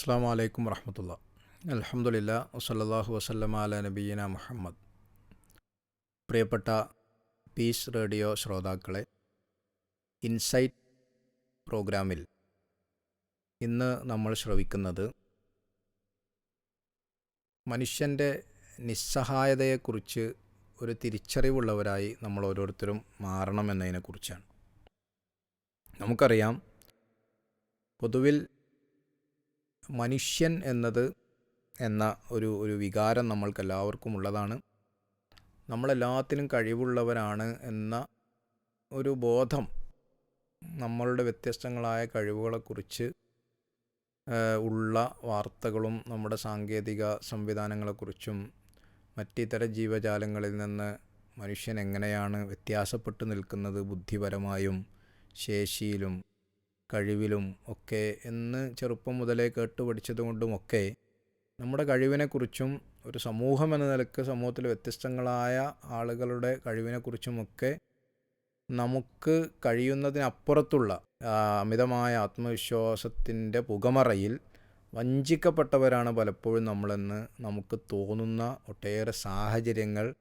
അസ്സാം വലൈക്കും വർഹമത്തുള്ള അലഹമുല്ല വസല്ലാഹു വസ്ലം അല നബീന മുഹമ്മദ്. പ്രിയപ്പെട്ട പീസ് റേഡിയോ ശ്രോതാക്കളെ ഇൻസൈറ്റ് പ്രോഗ്രാമിൽ ഇന്ന് നമ്മൾ ശ്രവിക്കുന്നത് മനുഷ്യന്റെ നിസ്സഹായതയെക്കുറിച്ച് ഒരു തിരിച്ചറിവുള്ളവരായി നമ്മൾ ഓരോരുത്തരും മാറണമെന്നതിനെക്കുറിച്ചാണ് നമുക്കറിയാം പൊതുവിൽ മനുഷ്യൻ എന്നത് എന്ന ഒരു ഒരു വികാരം നമ്മൾക്കെല്ലാവർക്കും ഉള്ളതാണ്. നമ്മളെല്ലാത്തിനും കഴിവുള്ളവരാണ് എന്ന ഒരു ബോധം നമ്മളുടെ വ്യത്യസ്തങ്ങളായ കഴിവുകളെക്കുറിച്ച് ഉള്ള വാർത്തകളും നമ്മുടെ സാങ്കേതിക സംവിധാനങ്ങളെക്കുറിച്ചും മറ്റിതര ജീവജാലങ്ങളിൽ നിന്ന് മനുഷ്യൻ എങ്ങനെയാണ് വ്യത്യാസപ്പെട്ടു നിൽക്കുന്നത് ബുദ്ധിപരമായും ശേഷിയിലും കഴിവിലും ഒക്കെ എന്ന് ചെറുപ്പം മുതലേ കേട്ട് പഠിച്ചതുകൊണ്ടുമൊക്കെ നമ്മുടെ കഴിവിനെക്കുറിച്ചും ഒരു സമൂഹം എന്ന നിലയ്ക്ക് സമൂഹത്തിൽ വ്യത്യസ്തങ്ങളായ ആളുകളുടെ കഴിവിനെക്കുറിച്ചുമൊക്കെ നമുക്ക് കഴിയുന്നതിനപ്പുറത്തുള്ള അമിതമായ ആത്മവിശ്വാസത്തിന്റെ പുകമറയിൽ വഞ്ചിക്കപ്പെട്ടവരാണ് പലപ്പോഴും നമ്മളെന്ന് നമുക്ക് തോന്നുന്ന ഒട്ടേറെ സാഹചര്യങ്ങൾ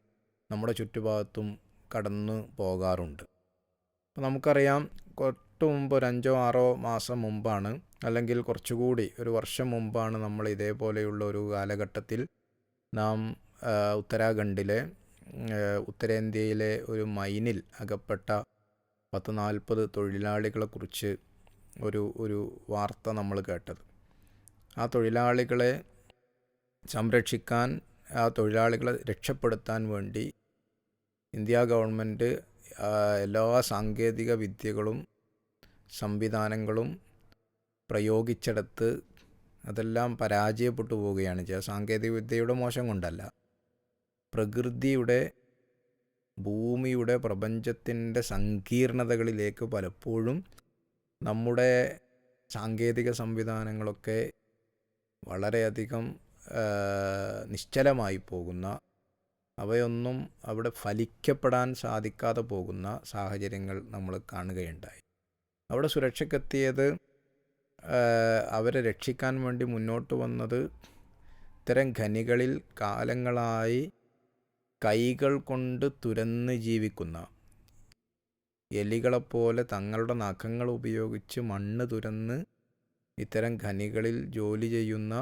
നമ്മുടെ ചുറ്റുഭാഗത്തും കടന്നു പോകാറുണ്ട്. അപ്പോൾ നമുക്കറിയാം തൊട്ട് മുമ്പ് ഒരു അഞ്ചോ ആറോ മാസം മുമ്പാണ് അല്ലെങ്കിൽ കുറച്ചുകൂടി ഒരു വർഷം മുമ്പാണ് നമ്മൾ ഇതേപോലെയുള്ള ഒരു കാലഘട്ടത്തിൽ നാം ഉത്തരാഖണ്ഡിലെ ഉത്തരേന്ത്യയിലെ ഒരു മൈനിൽ അകപ്പെട്ട പത്ത് നാൽപ്പത് തൊഴിലാളികളെക്കുറിച്ച് ഒരു ഒരു വാർത്ത നമ്മൾ കേട്ടത്. ആ തൊഴിലാളികളെ സംരക്ഷിക്കാൻ ആ തൊഴിലാളികളെ രക്ഷപ്പെടുത്താൻ വേണ്ടി ഇന്ത്യ ഗവൺമെന്റ് എല്ലാ സാങ്കേതിക വിദ്യകളും സംവിധാനങ്ങളും പ്രയോഗിച്ചെടുത്ത് അതെല്ലാം പരാജയപ്പെട്ടു പോവുകയാണ് ചെയ്യുക. സാങ്കേതികവിദ്യയുടെ മോശം കൊണ്ടല്ല. പ്രകൃതിയുടെ ഭൂമിയുടെ പ്രപഞ്ചത്തിന്റെ സങ്കീർണതകളിലേക്ക് പലപ്പോഴും നമ്മുടെ സാങ്കേതിക സംവിധാനങ്ങളൊക്കെ വളരെയധികം നിശ്ചലമായി പോകുന്ന അവയൊന്നും അവിടെ ഫലിക്കപ്പെടാൻ സാധിക്കാതെ പോകുന്ന സാഹചര്യങ്ങൾ നമ്മൾ കാണുകയുണ്ടായി. അവിടെ സുരക്ഷയ്ക്കെത്തിയത് അവരെ രക്ഷിക്കാൻ വേണ്ടി മുന്നോട്ട് വന്നത് ഇത്തരം ഖനികളിൽ കാലങ്ങളായി കൈകൾ കൊണ്ട് തുരന്ന് ജീവിക്കുന്ന എലികളെപ്പോലെ തങ്ങളുടെ നഖങ്ങൾ ഉപയോഗിച്ച് മണ്ണ് തുരന്ന് ഇത്തരം ഖനികളിൽ ജോലി ചെയ്യുന്ന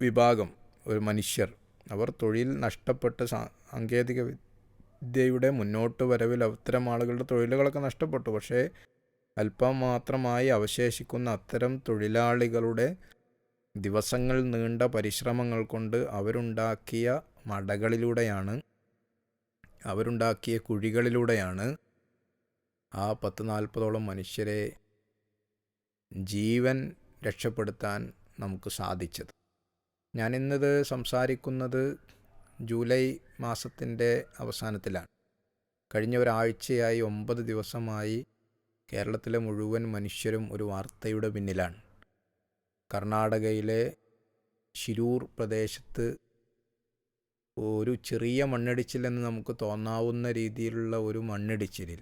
വിഭാഗം ഒരു മനുഷ്യർ. അവർ തൊഴിൽ നഷ്ടപ്പെട്ട സാങ്കേതിക വിദ്യയുടെ മുന്നോട്ട് വരവിൽ അത്തരം ആളുകളുടെ തൊഴിലുകളൊക്കെ നഷ്ടപ്പെട്ടു. പക്ഷേ അല്പം മാത്രമായി അവശേഷിക്കുന്ന അത്തരം തൊഴിലാളികളുടെ ദിവസങ്ങൾ നീണ്ട പരിശ്രമങ്ങൾ കൊണ്ട് അവരുണ്ടാക്കിയ മടകളിലൂടെയാണ് അവരുണ്ടാക്കിയ കുഴികളിലൂടെയാണ് ആ പത്ത് നാൽപ്പതോളം മനുഷ്യരെ ജീവൻ രക്ഷപ്പെടുത്താൻ നമുക്ക് സാധിച്ചത്. ഞാനിന്നത് സംസാരിക്കുന്നത് ജൂലൈ മാസത്തിന്റെ അവസാനത്തിലാണ്. കഴിഞ്ഞ ഒരാഴ്ചയായി ഒമ്പത് ദിവസമായി കേരളത്തിലെ മുഴുവൻ മനുഷ്യരും ഒരു വാർത്തയുടെ പിന്നിലാണ്. കർണാടകയിലെ ശിരൂർ പ്രദേശത്ത് ഒരു ചെറിയ മണ്ണിടിച്ചിൽ എന്ന് നമുക്ക് തോന്നാവുന്ന രീതിയിലുള്ള ഒരു മണ്ണിടിച്ചിലിൽ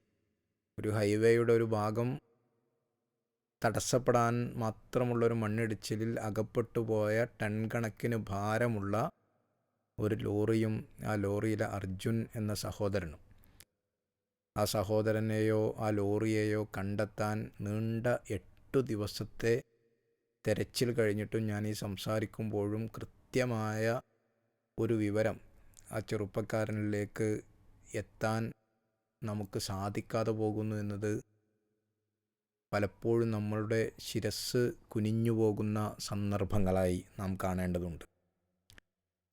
ഒരു ഹൈവേയുടെ ഒരു ഭാഗം തടസ്സപ്പെടാൻ മാത്രമുള്ളൊരു മണ്ണിടിച്ചിലിൽ അകപ്പെട്ടു പോയ ടൺ കണക്കിന് ഭാരമുള്ള ഒരു ലോറിയും ആ ലോറിയിലെ അർജുൻ എന്ന സഹോദരനും. ആ സഹോദരനെയോ ആ ലോറിയെയോ കണ്ടെത്താൻ നീണ്ട എട്ടു ദിവസത്തെ തെരച്ചിൽ കഴിഞ്ഞിട്ടും ഞാൻ ഈ സംസാരിക്കുമ്പോഴും കൃത്യമായ ഒരു വിവരം ആ ചെറുപ്പക്കാരനിലേക്ക് എത്താൻ നമുക്ക് സാധിക്കാതെ പോകുന്നു എന്നത് പലപ്പോഴും നമ്മളുടെ ശിരസ് കുനിഞ്ഞു പോകുന്ന സന്ദർഭങ്ങളായി നാം കാണേണ്ടതുണ്ട്.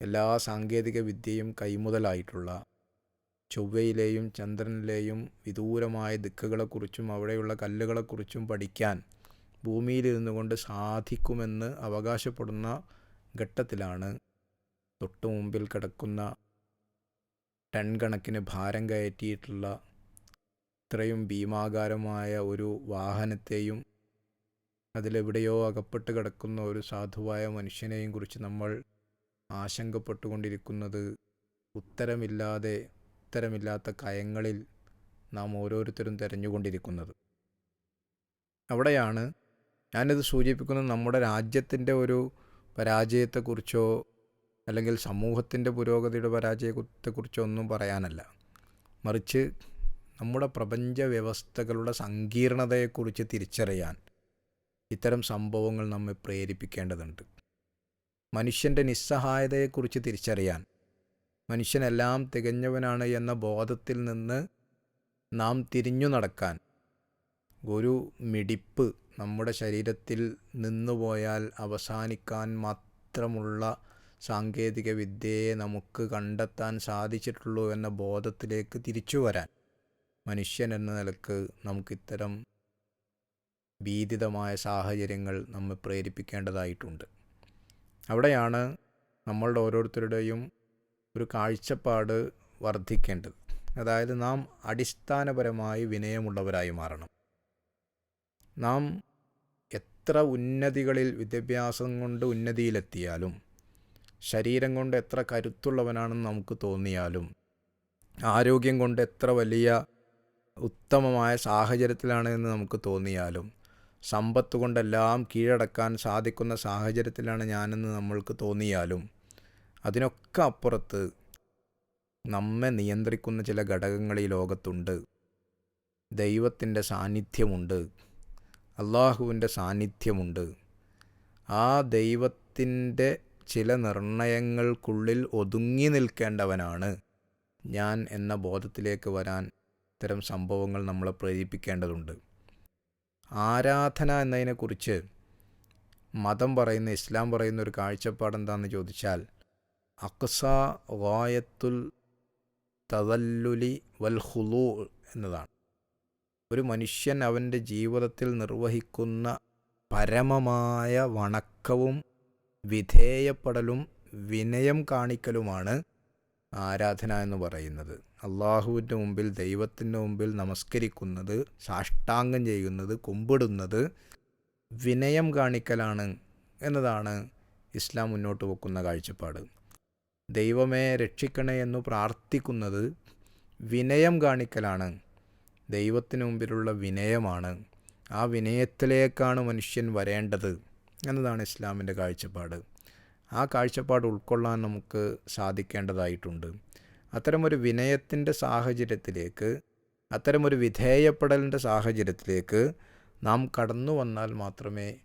എല്ലാ സാങ്കേതിക വിദ്യയും കൈമുതലായിട്ടുള്ള ചൊവ്വയിലെയും ചന്ദ്രനിലെയും വിദൂരമായ ദിക്കുകളെക്കുറിച്ചും അവിടെയുള്ള കല്ലുകളെക്കുറിച്ചും പഠിക്കാൻ ഭൂമിയിലിരുന്നു കൊണ്ട് സാധിക്കുമെന്ന് അവകാശപ്പെടുന്ന ഘട്ടത്തിലാണ് തൊട്ടു മുമ്പിൽ കിടക്കുന്ന ടൺ കണക്കിന് ഭാരം കയറ്റിയിട്ടുള്ള ഇത്രയും ഭീമാകാരമായ ഒരു വാഹനത്തെയും അതിലെവിടെയോ അകപ്പെട്ട് കിടക്കുന്ന ഒരു സാധുവായ മനുഷ്യനെയും കുറിച്ച് നമ്മൾ ആശങ്കപ്പെട്ടുകൊണ്ടിരിക്കുന്നത് ഉത്തരമില്ലാതെ ഉത്തരമില്ലാത്ത കയങ്ങളിൽ നാം ഓരോരുത്തരും തിരഞ്ഞുകൊണ്ടിരിക്കുന്നത്. അവിടെയാണ് ഞാനിത് സൂചിപ്പിക്കുന്നത് നമ്മുടെ രാജ്യത്തിന്റെ ഒരു പരാജയത്തെക്കുറിച്ചോ അല്ലെങ്കിൽ സമൂഹത്തിന്റെ പുരോഗതിയുടെ പരാജയത്തെക്കുറിച്ചോ ഒന്നും പറയാനല്ല. മറിച്ച് നമ്മുടെ പ്രപഞ്ച വ്യവസ്ഥകളുടെ സങ്കീർണതയെക്കുറിച്ച് തിരിച്ചറിയാൻ ഇത്തരം സംഭവങ്ങൾ നമ്മെ പ്രേരിപ്പിക്കേണ്ടതുണ്ട്. മനുഷ്യന്റെ നിസ്സഹായതയെക്കുറിച്ച് തിരിച്ചറിയാൻ മനുഷ്യനെല്ലാം തികഞ്ഞവനാണ് എന്ന ബോധത്തിൽ നിന്ന് നാം തിരിഞ്ഞു നടക്കാൻ. ഒരു മിടിപ്പ് നമ്മുടെ ശരീരത്തിൽ നിന്നുപോയാൽ അവസാനിക്കാൻ മാത്രമുള്ള സാങ്കേതിക വിദ്യയെ നമുക്ക് കണ്ടെത്താൻ സാധിച്ചിട്ടുള്ളൂ എന്ന ബോധത്തിലേക്ക് തിരിച്ചു വരാൻ. മനുഷ്യൻ എന്ന നിലയ്ക്ക് നമുക്കിത്തരം ഭീതിതമായ സാഹചര്യങ്ങൾ നമ്മെ പ്രേരിപ്പിക്കേണ്ടതായിട്ടുണ്ട്. അവിടെയാണ് നമ്മളുടെ ഓരോരുത്തരുടെയും ഒരു കാഴ്ചപ്പാട് വർദ്ധിക്കേണ്ടത്. അതായത് നാം അടിസ്ഥാനപരമായി വിനയമുള്ളവരായി മാറണം. നാം എത്ര ഉന്നതികളിൽ വിദ്യാഭ്യാസം കൊണ്ട് ഉന്നതിയിലെത്തിയാലും ശരീരം കൊണ്ട് എത്ര കരുത്തുള്ളവനാണെന്ന് നമുക്ക് തോന്നിയാലും ആരോഗ്യം കൊണ്ട് എത്ര വലിയ ഉത്തമമായ സാഹചര്യത്തിലാണ് എന്ന് നമുക്ക് തോന്നിയാലും സമ്പത്ത് കൊണ്ടെല്ലാം കീഴടക്കാൻ സാധിക്കുന്ന സാഹചര്യത്തിലാണ് ഞാനെന്ന് നമ്മൾക്ക് തോന്നിയാലും അതിനൊക്കെ അപ്പുറത്ത് നമ്മെ നിയന്ത്രിക്കുന്ന ചില ഘടകങ്ങൾ ഈ ലോകത്തുണ്ട്. ദൈവത്തിന്റെ സാന്നിധ്യമുണ്ട്. അള്ളാഹുവിന്റെ സാന്നിധ്യമുണ്ട്. ആ ദൈവത്തിന്റെ ചില നിർണയങ്ങൾക്കുള്ളിൽ ഒതുങ്ങി നിൽക്കേണ്ടവനാണ്. ഞാൻ എന്ന ബോധത്തിലേക്ക് വരാൻ ഇത്തരം സംഭവങ്ങൾ നമ്മളെ പ്രേരിപ്പിക്കേണ്ടതുണ്ട്. ആരാധന എന്നതിനെക്കുറിച്ച് മതം പറയുന്ന ഇസ്ലാം പറയുന്ന ഒരു കാഴ്ചപ്പാട് എന്താണെന്ന് ചോദിച്ചാൽ അക്സ ഗായത്തുൽ തതല്ലുലി വൽ ഹുലു എന്നതാണ്. ഒരു മനുഷ്യൻ അവന്റെ ജീവിതത്തിൽ നിർവഹിക്കുന്ന പരമമായ വണക്കവും വിധേയപ്പെടലും വിനയം കാണിക്കലുമാണ് ആരാധന എന്ന് പറയുന്നത്. അള്ളാഹുവിന്റെ മുമ്പിൽ ദൈവത്തിന്റെ മുമ്പിൽ നമസ്കരിക്കുന്നത് സാഷ്ടാംഗം ചെയ്യുന്നത് കുമ്പിടുന്നത് വിനയം കാണിക്കലാണ് എന്നതാണ് ഇസ്ലാം മുന്നോട്ട് വെക്കുന്ന കാഴ്ചപ്പാട്. ദൈവമേ രക്ഷിക്കണേ എന്ന് പ്രാർത്ഥിക്കുന്നത് വിനയം കാണിക്കലാണ്. ദൈവത്തിന് മുമ്പിലുള്ള വിനയമാണ്. ആ വിനയത്തിലേക്കാണ് മനുഷ്യൻ വരേണ്ടത് എന്നതാണ് ഇസ്ലാമിന്റെ കാഴ്ചപ്പാട്. ആ കാഴ്ചപ്പാട് ഉൾക്കൊള്ളാൻ നമുക്ക് സാധിക്കേണ്ടതായിട്ടുണ്ട്. അത്തരമൊരു വിനയത്തിന്റെ സാഹചര്യത്തിലേക്ക് അത്തരമൊരു വിധേയപ്പെടലിന്റെ സാഹചര്യത്തിലേക്ക് നാം കടന്നു വന്നാൽ മാത്രമേ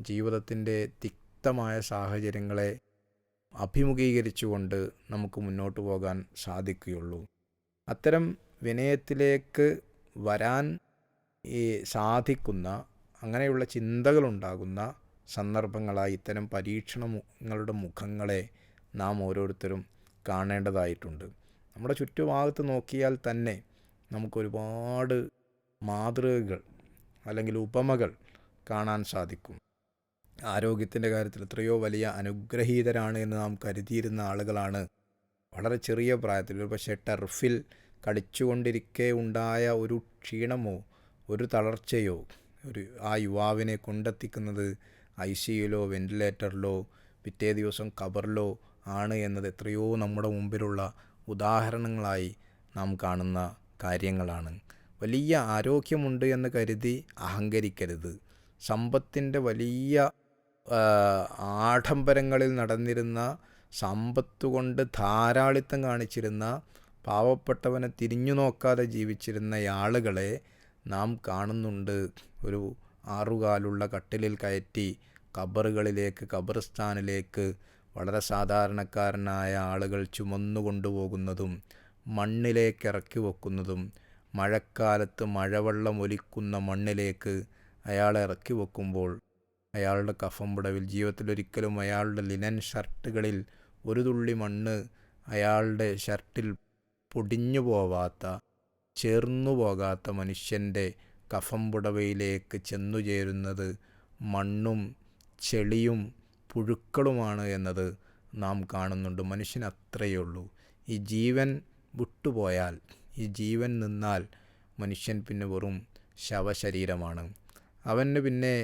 ജീവിതത്തിന്റെ തിക്തമായ സാഹചര്യങ്ങളെ അഭിമുഖീകരിച്ചുകൊണ്ട് നമുക്ക് മുന്നോട്ട് പോകാൻ സാധിക്കുകയുള്ളൂ. അത്തരം വിനയത്തിലേക്ക് വരാൻ ഈ സാധിക്കുന്ന അങ്ങനെയുള്ള ചിന്തകളുണ്ടാകുന്ന സന്ദർഭങ്ങളായി ഇത്തരം പരീക്ഷണങ്ങളുടെ മുഖങ്ങളെ നാം ഓരോരുത്തരും കാണേണ്ടതായിട്ടുണ്ട്. നമ്മുടെ ചുറ്റുഭാഗത്ത് നോക്കിയാൽ തന്നെ നമുക്കൊരുപാട് മാതൃകകൾ അല്ലെങ്കിൽ ഉപമകൾ കാണാൻ സാധിക്കും. ആരോഗ്യത്തിന്റെ കാര്യത്തിൽ എത്രയോ വലിയ അനുഗ്രഹീതരാണ് എന്ന് നാം കരുതിയിരുന്ന ആളുകളാണ്. വളരെ ചെറിയ പ്രായത്തിൽ ഒരു പക്ഷേ ടർഫിൽ കളിച്ചുകൊണ്ടിരിക്കെ ഉണ്ടായ ഒരു ക്ഷീണമോ ഒരു തളർച്ചയോ ഒരു ആ യുവാവിനെ കൊണ്ടെത്തിക്കുന്നത് ഐ സിയുലോ വെന്റിലേറ്ററിലോ പിറ്റേ ദിവസം കബറിലോ ആണ് എന്നത് എത്രയോ നമ്മുടെ മുമ്പിലുള്ള ഉദാഹരണങ്ങളായി നാം കാണുന്ന കാര്യങ്ങളാണ്. വലിയ ആരോഗ്യമുണ്ട് എന്ന് കരുതി അഹങ്കരിക്കരുത്. സമ്പത്തിന്റെ വലിയ ആഡംബരങ്ങളിൽ നടന്നിരുന്ന സമ്പത്തുകൊണ്ട് ധാരാളിത്തം കാണിച്ചിരുന്ന പാവപ്പെട്ടവനെ തിരിഞ്ഞു നോക്കാതെ ജീവിച്ചിരുന്ന ആളുകളെ നാം കാണുന്നുണ്ട്. ഒരു ആറുകാലുള്ള കട്ടിലിൽ കയറ്റി കബറുകളിലേക്ക് കബറിസ്ഥാനിലേക്ക് വളരെ സാധാരണക്കാരനായ ആളുകൾ ചുമന്നു കൊണ്ടുപോകുന്നതും മണ്ണിലേക്ക് ഇറക്കി വെക്കുന്നതും മഴക്കാലത്ത് മഴവെള്ളം ഒലിക്കുന്ന മണ്ണിലേക്ക് അയാളെ ഇറക്കി വെക്കുമ്പോൾ അയാളുടെ കഫം പുടവിൽ ജീവിതത്തിലൊരിക്കലും അയാളുടെ ലിനൻ ഷർട്ടുകളിൽ ഒരു തുള്ളി മണ്ണ് അയാളുടെ ഷർട്ടിൽ പൊടിഞ്ഞു പോവാത്ത ചേർന്നു പോകാത്ത മനുഷ്യന്റെ കഫം പുടവയിലേക്ക് ചെന്നു ചേരുന്നത് മണ്ണും ചെളിയും പുഴുക്കളുമാണ് എന്നത് നാം കാണുന്നുണ്ട്. മനുഷ്യൻ അത്രയേ ഉള്ളൂ. ഈ ജീവൻ വിട്ടുപോയാൽ ഈ ജീവൻ നിന്നാൽ മനുഷ്യൻ പിന്നെ വെറും ശവശരീരമാണ്. അവന് പിന്നെ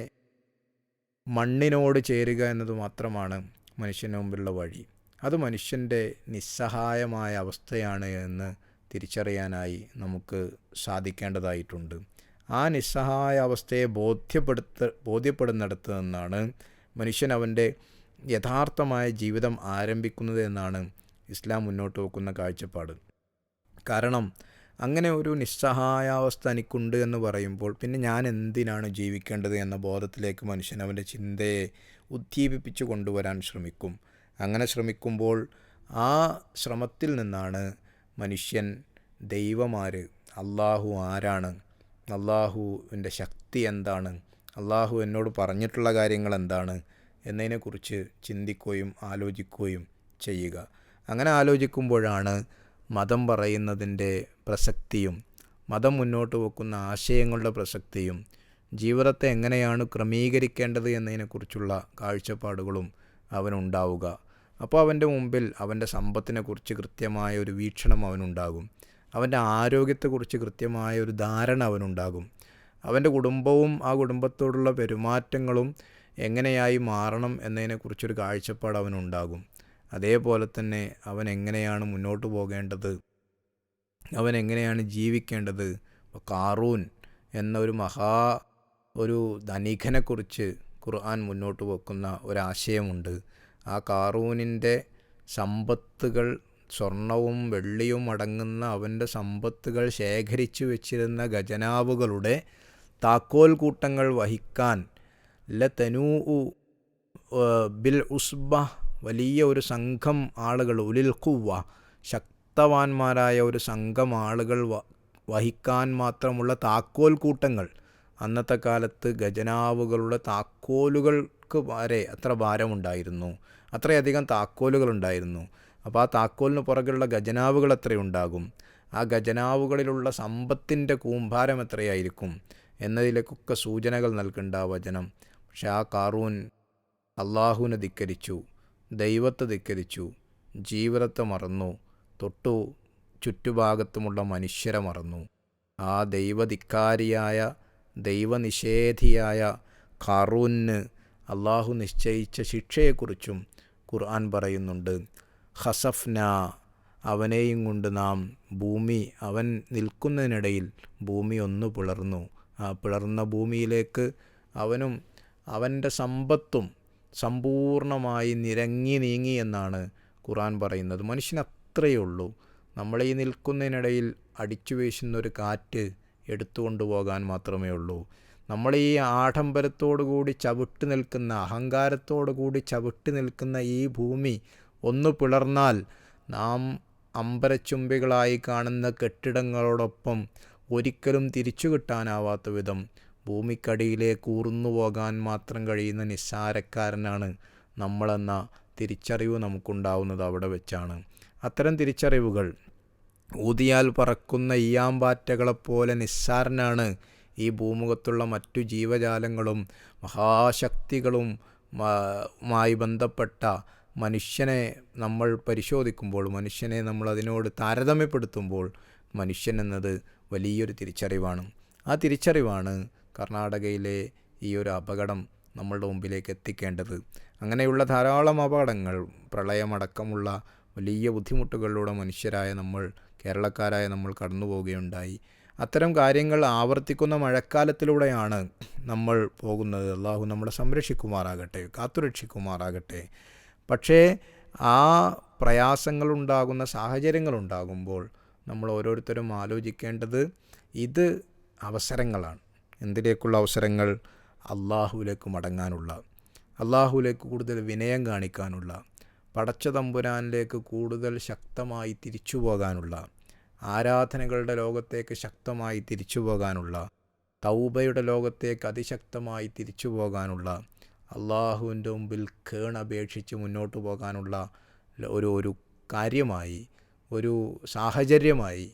മണ്ണിനോട് ചേരുക എന്നത് മാത്രമാണ് മനുഷ്യന് മുമ്പിലുള്ള വഴി. അത് മനുഷ്യന്റെ നിസ്സഹായമായ അവസ്ഥയാണ് എന്ന് തിരിച്ചറിയാനായി നമുക്ക് സാധിക്കേണ്ടതായിട്ടുണ്ട്. ആ നിസ്സഹായ അവസ്ഥയെ ബോധ്യപ്പെടുത്ത ബോധ്യപ്പെടുന്നിടത്ത് നിന്നാണ് മനുഷ്യൻ അവന്റെ യഥാർത്ഥമായ ജീവിതം ആരംഭിക്കുന്നത് എന്നാണ് ഇസ്ലാം മുന്നോട്ട് വെക്കുന്ന കാഴ്ചപ്പാട്. കാരണം അങ്ങനെ ഒരു നിസ്സഹായാവസ്ഥ എനിക്കുണ്ട് എന്ന് പറയുമ്പോൾ പിന്നെ ഞാൻ എന്തിനാണ് ജീവിക്കേണ്ടത് എന്ന ബോധത്തിലേക്ക് മനുഷ്യൻ അവന്റെ ചിന്തയെ ഉദ്ദീപിപ്പിച്ചു കൊണ്ടുവരാൻ ശ്രമിക്കും. അങ്ങനെ ശ്രമിക്കുമ്പോൾ ആ ശ്രമത്തിൽ നിന്നാണ് മനുഷ്യൻ ദൈവമാര് അള്ളാഹു ആരാണ് അള്ളാഹുവിന്റെ ശക്തി എന്താണ് അള്ളാഹു എന്നോട് പറഞ്ഞിട്ടുള്ള കാര്യങ്ങൾ എന്താണ് എന്നതിനെക്കുറിച്ച് ചിന്തിക്കുകയും ആലോചിക്കുകയും ചെയ്യുക. അങ്ങനെ ആലോചിക്കുമ്പോഴാണ് മതം പറയുന്നതിന്റെ പ്രസക്തിയും മതം മുന്നോട്ട് വെക്കുന്ന ആശയങ്ങളുടെ പ്രസക്തിയും ജീവിതത്തെ എങ്ങനെയാണ് ക്രമീകരിക്കേണ്ടത് എന്നതിനെക്കുറിച്ചുള്ള കാഴ്ചപ്പാടുകളും അവനുണ്ടാവുക. അപ്പോൾ അവന്റെ മുമ്പിൽ അവന്റെ സമ്പത്തിനെക്കുറിച്ച് കൃത്യമായ ഒരു വീക്ഷണം അവനുണ്ടാകും. അവന്റെ ആരോഗ്യത്തെക്കുറിച്ച് കൃത്യമായ ഒരു ധാരണ അവനുണ്ടാകും. അവന്റെ കുടുംബവും ആ കുടുംബത്തോടുള്ള പെരുമാറ്റങ്ങളും എങ്ങനെയായി മാറണം എന്നതിനെക്കുറിച്ചൊരു കാഴ്ചപ്പാട് അവനുണ്ടാകും. അതേപോലെ തന്നെ അവൻ എങ്ങനെയാണ് മുന്നോട്ട് പോകേണ്ടത്? അവൻ എങ്ങനെയാണ് ജീവിക്കേണ്ടത്? കാറൂൻ എന്ന ഒരു മഹാ ഒരു ധനികനെക്കുറിച്ച് ഖുർആൻ മുന്നോട്ട് വെക്കുന്ന ഒരാശയമുണ്ട്. ആ കാറൂനിന്റെ സമ്പത്തുകൾ സ്വർണവും വെള്ളിയും അടങ്ങുന്ന അവന്റെ സമ്പത്തുകൾ ശേഖരിച്ചു വെച്ചിരുന്ന ഖജനാവുകളുടെ താക്കോൽ കൂട്ടങ്ങൾ വഹിക്കാൻ ല ബിൽ ഉസ്ബ വലിയ ഒരു സംഘം ആളുകൾ ഉലിൽ കുവ്വ ശക്തവാന്മാരായ ഒരു സംഘം ആളുകൾ വഹിക്കാൻ മാത്രമുള്ള താക്കോൽ കൂട്ടങ്ങൾ. അന്നത്തെ കാലത്ത് ഗജനാവുകളുടെ താക്കോലുകൾക്ക് വരെ അത്ര ഭാരമുണ്ടായിരുന്നു. അത്രയധികം താക്കോലുകൾ ഉണ്ടായിരുന്നു അപ്പോൾ ആ താക്കോലിന് പുറകിലുള്ള ഖജനാവുകൾ എത്രയുണ്ടാകും? ആ ഗജനാവുകളിലുള്ള സമ്പത്തിന്റെ കൂമ്പാരം എത്രയായിരിക്കും? എന്നതിലേക്കൊക്കെ സൂചനകൾ നൽകേണ്ട വചനം. പക്ഷെ ആ കാറൂൻ അള്ളാഹുവിനെ ധിക്കരിച്ചു. ദൈവത്തെ ധിക്കരിച്ചു. ജീവിതത്തെ മറന്നു. തൊട്ടു ചുറ്റുഭാഗത്തുമുള്ള മനുഷ്യരെ മറന്നു. ആ ദൈവധിക്കാരിയായ ദൈവനിഷേധിയായ ഖാറൂന് അള്ളാഹു നിശ്ചയിച്ച ശിക്ഷയെക്കുറിച്ചും ഖുർആൻ പറയുന്നുണ്ട്. ഹസഫ്ന അവനെയും കൊണ്ട് നാം ഭൂമി അവൻ നിൽക്കുന്നതിനിടയിൽ ഭൂമി ഒന്ന് പിളർന്നു. ആ പിളർന്ന ഭൂമിയിലേക്ക് അവനും അവന്റെ സമ്പത്തും സമ്പൂർണമായി നിരങ്ങി നീങ്ങി എന്നാണ് ഖുറാൻ പറയുന്നത്. മനുഷ്യൻ അത്രയേ ഉള്ളൂ. നമ്മളീ നിൽക്കുന്നതിനിടയിൽ അടിച്ചു വീശുന്നൊരു കാറ്റ് എടുത്തുകൊണ്ടു പോകാൻ മാത്രമേ ഉള്ളൂ. നമ്മൾ ഈ ആഡംബരത്തോടു കൂടി ചവിട്ട് നിൽക്കുന്ന അഹങ്കാരത്തോടു കൂടി ചവിട്ട് നിൽക്കുന്ന ഈ ഭൂമി ഒന്ന് പിളർന്നാൽ നാം അമ്പരച്ചുംബികളായി കാണുന്ന കെട്ടിടങ്ങളോടൊപ്പം ഒരിക്കലും തിരിച്ചു കിട്ടാനാവാത്ത വിധം ഭൂമിക്കടിയിലേക്ക് ഊർന്നു പോകാൻ മാത്രം കഴിയുന്ന നിസ്സാരക്കാരനാണ് നമ്മളെന്ന തിരിച്ചറിവ് നമുക്കുണ്ടാവുന്നത് അവിടെ വെച്ചാണ്. അത്തരം തിരിച്ചറിവുകൾ ഊതിയാൽ പറക്കുന്ന ഈയാമ്പാറ്റകളെപ്പോലെ നിസ്സാരനാണ് ഈ ഭൂമുഖത്തുള്ള മറ്റു ജീവജാലങ്ങളും മഹാശക്തികളും മായി ബന്ധപ്പെട്ട മനുഷ്യനെ നമ്മൾ പരിശോധിക്കുമ്പോൾ മനുഷ്യനെ നമ്മൾ അതിനോട് താരതമ്യപ്പെടുത്തുമ്പോൾ മനുഷ്യൻ എന്നത് വലിയൊരു തിരിച്ചറിവാണ്. ആ തിരിച്ചറിവാണ് കർണാടകയിലെ ഈ ഒരു അപകടം നമ്മളുടെ മുമ്പിലേക്ക് എത്തിക്കേണ്ടത്. അങ്ങനെയുള്ള ധാരാളം അപകടങ്ങൾ പ്രളയമടക്കമുള്ള വലിയ ബുദ്ധിമുട്ടുകളിലൂടെ മനുഷ്യരായ നമ്മൾ കേരളക്കാരായ നമ്മൾ കടന്നു പോവുകയുണ്ടായി അത്തരം കാര്യങ്ങൾ ആവർത്തിക്കുന്ന മഴക്കാലത്തിലൂടെയാണ് നമ്മൾ പോകുന്നത്. അള്ളാഹു നമ്മളെ സംരക്ഷിക്കുമാറാകട്ടെ കാത്തുരക്ഷിക്കുമാറാകട്ടെ. പക്ഷേ ആ പ്രയാസങ്ങളുണ്ടാകുന്ന സാഹചര്യങ്ങളുണ്ടാകുമ്പോൾ നമ്മൾ ഓരോരുത്തരും ആലോചിക്കേണ്ടത് ഇത് അവസരങ്ങളാണ്. എന്തിലേക്കുള്ള അവസരങ്ങൾ അള്ളാഹുവിലേക്ക് മടങ്ങാനുള്ള അള്ളാഹുവിലേക്ക് കൂടുതൽ വിനയം കാണിക്കാനുള്ള പടച്ച തമ്പുരാനിലേക്ക് കൂടുതൽ ശക്തമായി തിരിച്ചു പോകാനുള്ള ആരാധനകളുടെ ലോകത്തേക്ക് ശക്തമായി തിരിച്ചു പോകാനുള്ള തൗബയുടെ ലോകത്തേക്ക് അതിശക്തമായി തിരിച്ചു പോകാനുള്ള അള്ളാഹുവിന്റെ മുമ്പിൽ കേണപേക്ഷിച്ച് മുന്നോട്ട് പോകാനുള്ള ഒരു ഒരു കാര്യമായി ഒരു സാഹചര്യമായി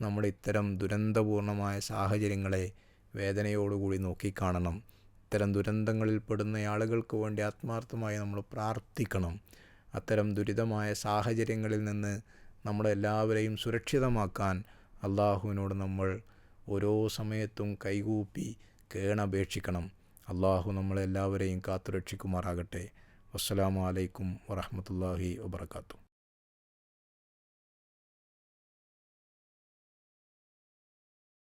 നമ്മൾ ഇത്തരം ദുരന്തപൂർണമായ സാഹചര്യങ്ങളെ വേദനയോടുകൂടി നോക്കിക്കാണണം. ഇത്തരം ദുരന്തങ്ങളിൽ പെടുന്ന ആളുകൾക്ക് വേണ്ടി ആത്മാർത്ഥമായി നമ്മൾ പ്രാർത്ഥിക്കണം. അത്തരം ദുരിതമായ സാഹചര്യങ്ങളിൽ നിന്ന് നമ്മളെല്ലാവരെയും സുരക്ഷിതമാക്കാൻ അള്ളാഹുവിനോട് നമ്മൾ ഓരോ സമയത്തും കൈകൂപ്പി കേണപേക്ഷിക്കണം. അള്ളാഹു നമ്മളെല്ലാവരെയും കാത്തുരക്ഷിക്കുമാറാകട്ടെ. അസ്സലാമു അലൈക്കും വറഹമത്തല്ലാഹി വബർക്കാത്തു